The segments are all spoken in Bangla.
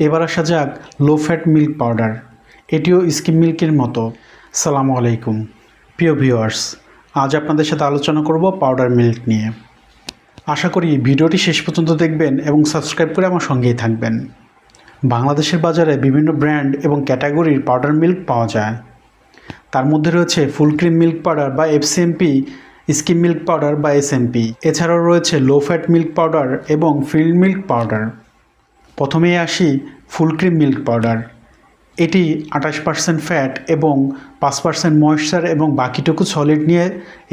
এবার আসা যাক লো ফ্যাট মিল্ক পাউডার এটিও স্কিম মিল্কের মতো। সালামু আলাইকুম। প্রিয় ভিউয়ার্স আজ আপনাদের সাথে আলোচনা করব পাউডার মিল্ক নিয়ে। আশা করি ভিডিওটি শেষ পর্যন্ত দেখবেন এবং সাবস্ক্রাইব করে আমার সঙ্গেই থাকবেন। বাংলাদেশের বাজারে বিভিন্ন ব্র্যান্ড এবং ক্যাটাগরির পাউডার মিল্ক পাওয়া যায়। তার মধ্যে রয়েছে ফুল ক্রিম মিল্ক পাউডার বা এফসিএমপি স্কিম মিল্ক পাউডার বা এসএমপি এছাড়াও রয়েছে লো ফ্যাট মিল্ক পাউডার এবং ফিল্ড মিল্ক পাউডার প্রথমেই আসি ফুল ক্রিম মিল্ক পাউডার। এটি আঠাশ পার্সেন্ট ফ্যাট এবং পাঁচ পার্সেন্ট ময়েশ্চার এবং বাকিটুকু সলিড নিয়ে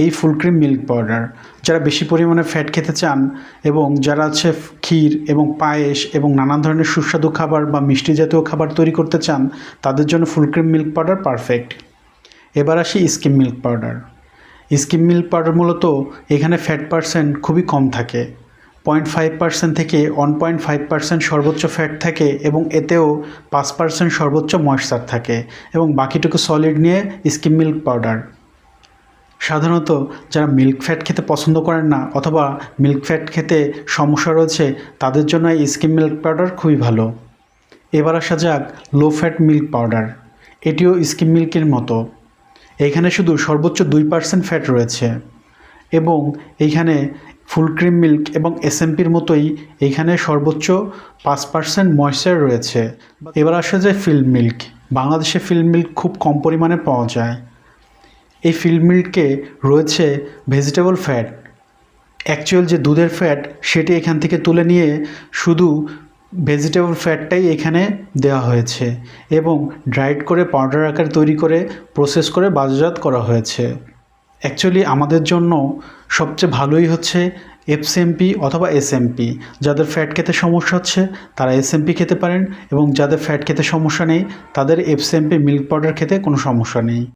এই ফুল ক্রিম মিল্ক পাউডার। যারা বেশি পরিমাণে ফ্যাট খেতে চান এবং যারা আছে ক্ষীর এবং পায়েস এবং নানান ধরনের সুস্বাদু খাবার বা মিষ্টি জাতীয় খাবার তৈরি করতে চান, তাদের জন্য full cream milk powder perfect এবার আসি skim milk powder. Skim milk powder মূলত এখানে ফ্যাট পার্সেন্ট খুবই কম থাকে। পয়েন্ট ফাইভ পার্সেন্ট থেকে ওয়ান পয়েন্ট ফাইভ পার্সেন্ট সর্বোচ্চ ফ্যাট থাকে এবং এতেও পাঁচ পার্সেন্ট সর্বোচ্চ ময়েশ্চার থাকে এবং বাকিটুকু সলিড নিয়ে স্কিম মিল্ক পাউডার। সাধারণত যারা মিল্ক ফ্যাট খেতে পছন্দ করেন না অথবা মিল্ক ফ্যাট খেতে সমস্যা রয়েছে, তাদের জন্য এই স্কিম মিল্ক পাউডার খুবই ভালো। এবার আসা যাক লো ফ্যাট মিল্ক পাউডার। এটিও স্কিম মিল্কের মতো। এখানে শুধু সর্বোচ্চ দুই পার্সেন্ট ফ্যাট রয়েছে এবং এইখানে ফুল ক্রিম মিল্ক এবং এসএমপির মতোই এখানে সর্বোচ্চ পাঁচ পার্সেন্ট ময়েশ্চার রয়েছে। এবার আসা যায় ফিল্ড মিল্ক বাংলাদেশে ফিল্ড মিল্ক খুব কম পরিমাণে পাওয়া যায়। এই ফিল্ড মিল্কে রয়েছে ভেজিটেবল ফ্যাট অ্যাকচুয়াল যে দুধের ফ্যাট সেটি এখান থেকে তুলে নিয়ে শুধু ভেজিটেবল ফ্যাটটাই এখানে দেওয়া হয়েছে এবং ড্রাইড করে পাউডার আকারে তৈরি করে প্রসেস করে বাজারজাত করা হয়েছে। অ্যাকচুয়ালি আমাদের জন্য সবচেয়ে ভালোই হচ্ছে এফসিএমপি অথবা এসএমপি যাদের ফ্যাট খেতে সমস্যা হচ্ছে, তারা এসএমপি খেতে পারেন এবং যাদের ফ্যাট খেতে সমস্যা নেই, তাদের এফসিএমপি মিল্ক পাউডার খেতে কোনো সমস্যা নেই।